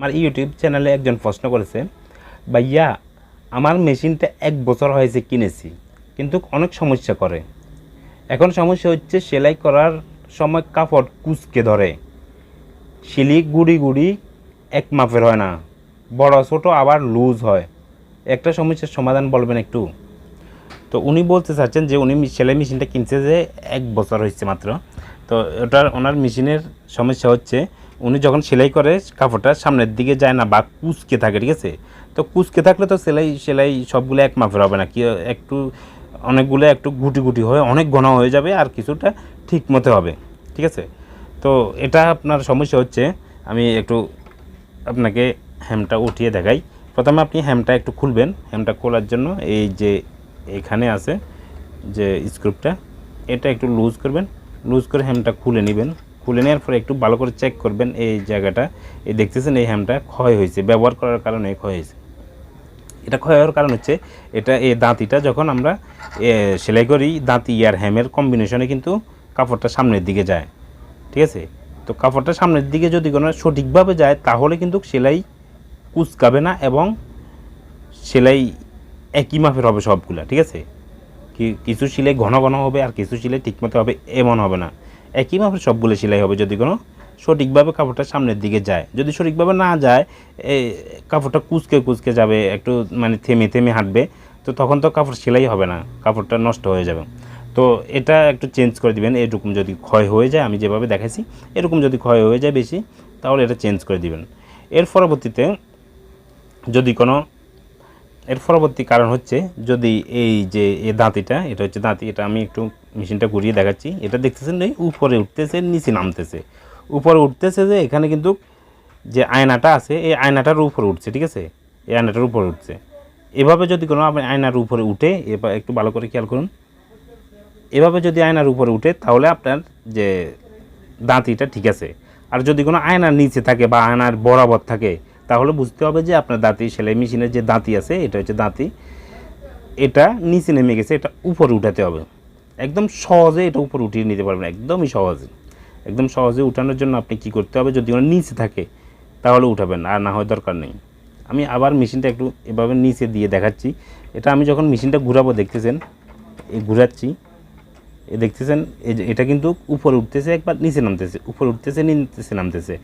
আমার ইউটিউব চ্যানেলে একজন প্রশ্ন করেছে, ভাইয়া, আমার মেশিনটা এক বছর হয়েছে কিনেছি, কিন্তু অনেক সমস্যা করে। এখন সমস্যা হচ্ছে সেলাই করার সময় কাপড় কুচকে ধরে। শিলি গুড়ি গুড়ি এক মাপের হয় না, বড় ছোট আবার লুজ হয়। একটা সমস্যার সমাধান বলবেন একটু? তো উনি বলতে চাচ্ছেন যে উনি সেলাই মেশিনটা কিনছে যে এক বছর হয়েছে মাত্র। তো ওটার, ওনার মেশিনের সমস্যা হচ্ছে উনি যখন সেলাই করে কাপড়টা সামনের দিকে যায় না বা কুচকে থাকে, ঠিক আছে? তো কুচকে থাকলে তো সেলাই সেলাই সবগুলো এক মাপের হবে না। কি, একটু অনেকগুলো একটু গুটি গুটি হয়ে অনেক ঘন হয়ে যাবে আর কিছুটা ঠিক মতো হবে, ঠিক আছে? তো এটা আপনার সমস্যা হচ্ছে, আমি একটু আপনাকে হ্যামটা উঠিয়ে দেখাই। প্রথমে আপনি হ্যামটা একটু খুলবেন হ্যামটা খোলার জন্য এই যে এখানে আছে যে স্ক্রুপটা, এটা একটু লুজ করবেন, লুজ করে হ্যামটা খুলে নেবেন। খুলে নেওয়ার পরে একটু ভালো করে চেক করবেন এই জায়গাটা। এই দেখতেছেন এই হ্যামটা ক্ষয় হয়েছে, ব্যবহার করার কারণে ক্ষয় হয়েছে। এটা ক্ষয় হওয়ার কারণ হচ্ছে এটা এই দাঁতিটা যখন আমরা সেলাই করি, দাঁতি আর হ্যামের কম্বিনেশনে কিন্তু কাপড়টা সামনের দিকে যায়। ঠিক আছে? তো কাপড়টা সামনের দিকে যদি কোনো সঠিকভাবে যায়, তাহলে কিন্তু সেলাই কুচকাবে না এবং সেলাই একই মাপের হবে সবগুলা। ঠিক আছে? কিছু সেলাই ঘন ঘন হবে আর কিছু সেলাই ঠিকমতো হবে এমন হবে না। একই মাপের সবগুলো সেলাই হবে যদি কোনো সঠিকভাবে কাপড়টা সামনের দিকে যায়। যদি সঠিকভাবে না যায় এই কাপড়টা কুচকে কুচকে যাবে, একটু মানে থেমে থেমে হাঁটবে, তো তখন তো কাপড় সেলাই হবে না, কাপড়টা নষ্ট হয়ে যাবে। তো এটা একটু চেঞ্জ করে দিবেন, এরকম যদি ক্ষয় হয়ে যায়, আমি যেভাবে দেখাইছি, এরকম যদি ক্ষয় হয়ে যায় বেশি, তাহলে এটা চেঞ্জ করে দিবেন। এর পরবর্তীতে যদি কোনো, এর পরবর্তী কারণ হচ্ছে যদি এই যে এ দাঁতিটা, এটা হচ্ছে দাঁতি, এটা আমি একটু মেশিনটা ঘুরিয়ে দেখাচ্ছি। এটা দেখতেছেন এই উপরে উঠতেছে, নিচে নামতেছে। উপরে উঠতেছে যে এখানে কিন্তু যে আয়নাটা আছে, এই আয়নাটার উপরে উঠছে, ঠিক আছে? এই আয়নাটার উপরে উঠছে। এভাবে যদি কোনো আপনি আয়নার উপরে উঠে এবার একটু ভালো করে খেয়াল করুন। এভাবে যদি আয়নার উপরে উঠে, তাহলে আপনার যে দাঁতিটা ঠিক আছে। আর যদি কোনো আয়নার নিচে থাকে বা আয়নার বরাবর থাকে, তাহলে বুঝতে হবে যে আপনার দাঁতি, সেলাই মেশিনের যে দাঁতি আছে, এটা হচ্ছে দাঁতি। এটা নিচে নেমে গেছে, এটা উপরে উঠাতে হবে। একদম সহজে এটা উপর উঠিয়ে নিতে পারবেন, একদমই সহজে। একদম সহজে উঠানোর জন্য আপনি কি করতে হবে, যদি ওনার নিচে থাকে, তাহলে উঠাবেন, আর না হয় দরকার নেই। আমি আবার মেশিনটা একটু এভাবে নিচে দিয়ে দেখাচ্ছি। এটা আমি যখন মেশিনটা ঘুরাবো, দেখতেছেন? এই ঘুরাচ্ছি। এ দেখতেছেন? এটা কিন্তু উপরে উঠতেছে, একবার নিচে নামতেছে, উপরে উঠতেছে, নিচে নামতেছে।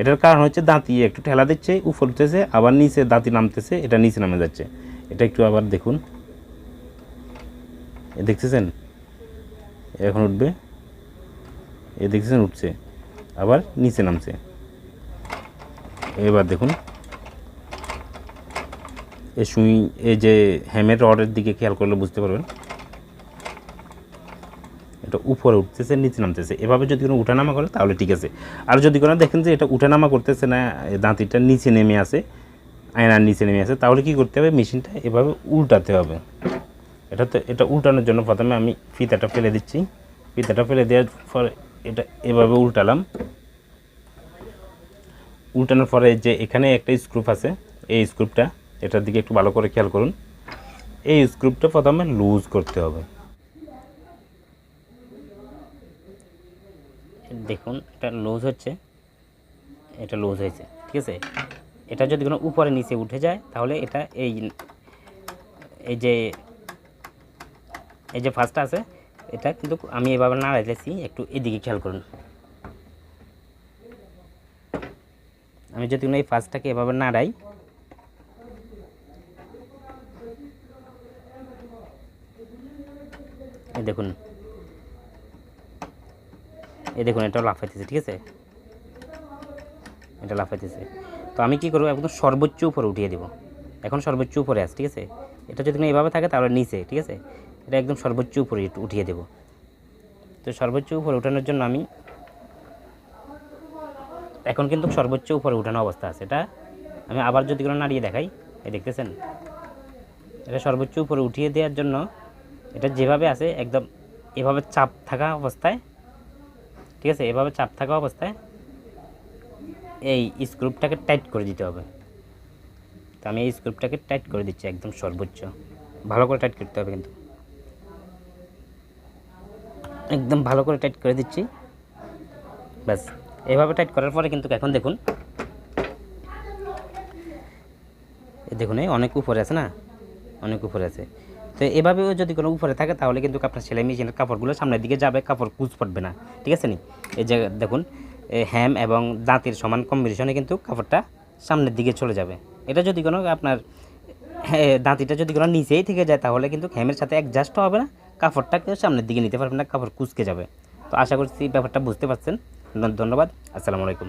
এটার কারণ হচ্ছে দাঁতি, একটু ঠেলা দিচ্ছে, উপরে উঠতেছে, আবার নিচে দাঁতি নামতেছে, এটা নিচে নামে যাচ্ছে। এটা একটু আবার দেখুন। দেখতেছেন? এখন উঠবে। এ দেখতেছেন উঠছে। আবার নিচে নামছে। এবার দেখুন। এই সুই এই যে হ্যামের রডের দিকে খেয়াল করলে বুঝতে পারবেন। এটা উপরে উঠতেছে, নিচে নামতেছে। এভাবে যদি কোনো উঠানামা করে, তাহলে ঠিক আছে। আর যদি কোনো দেখেন যে এটা উঠানামা করতেছে না দাঁতিটা নিচে নেমে আসে আয়নার নিচে নেমে আসে তাহলে কি করতে হবে? মেশিনটা এভাবে উল্টাতে হবে। এটা তো এটা উল্টানোর জন্য প্রথমে আমি ফিতাটা ফেলে দিচ্ছি। ফিতাটা ফেলে দেওয়ার পর এটা এভাবে উল্টালাম। উল্টানোর পরে যে এখানে একটা স্ক্রুপ আছে, এই স্ক্রুপটা, এটার দিকে একটু ভালো করে খেয়াল করুন। এই স্ক্রুপটা প্রথমে লুজ করতে হবে। দেখুন, এটা লুজ হচ্ছে। এটা লুজ হয়েছে, ঠিক আছে? এটা যদি কোনো উপরে নিচে উঠে যায়, তাহলে এটা এই এই যে এই যে ফার্স্টটা আছে, এটা কিন্তু আমি এভাবে নাড়াইতেছি, একটু এদিকে খেয়াল করুন। আমি যদি এই ফার্স্টটাকে এভাবে নাড়াই, এই দেখুন। এই দেখুন এটা লাফাইতেছে, ঠিক আছে? এটা লাফাইতেছে। তো আমি কি করব, একদম সর্বোচ্চ উপরে উঠিয়ে দেবো। এখন সর্বোচ্চ উপরে আছে, ঠিক আছে? এটা যদি না এভাবে থাকে, তাহলে নিচে, ঠিক আছে? এটা একদম সর্বোচ্চ উপরে উঠিয়ে দেবো। তো সর্বোচ্চ উপরে উঠানোর জন্য আমি এখন কিন্তু সর্বোচ্চ উপরে উঠানো অবস্থা আছে। এটা আমি আবার যদি কোনো নাড়িয়ে দেখাই, এই দেখতেছেন? এটা সর্বোচ্চ উপরে উঠিয়ে দেওয়ার জন্য এটা যেভাবে আছে, একদম এভাবে চাপ থাকা অবস্থায়, ঠিক আছে? এভাবে চাপ থাকা অবস্থায় এই স্ক্রুপটাকে টাইট করে দিতে হবে। তো আমি এই স্ক্রুপটাকে টাইট করে দিচ্ছি একদম সর্বোচ্চ। ভালো করে টাইট করতে হবে কিন্তু। একদম ভালো করে টাইট করে দিচ্ছি। ব্যাস, এভাবে টাইট করার পরে কিন্তু এখন দেখুন দেখুন, এই অনেক উপরে আছে না? অনেক উপরে আছে। তো এভাবেও যদি কোনো উপরে থাকে, তাহলে কিন্তু আপনার সেলাই মেশিনের কাপড়গুলো সামনের দিকে যাবে, কাপড় কুচ পড়বে না। ঠিক আছে নি? এই যে দেখুন হ্যাম এবং দাঁতের সমান কম্বিনেশনে কিন্তু কাপড়টা সামনের দিকে চলে যাবে। এটা যদি কোনো আপনার দাঁতিটা যদি কোনো নিচেই থেকে যায়, তাহলে কিন্তু হ্যামের সাথে অ্যাডজাস্ট হবে না। কাপড়টাকে সামনের দিকে নিতে পারবেন না, কাপড় কুচকে যাবে। তো আশা করছি ব্যাপারটা বুঝতে পারছেন। ধন্যবাদ, আসসালামু আলাইকুম।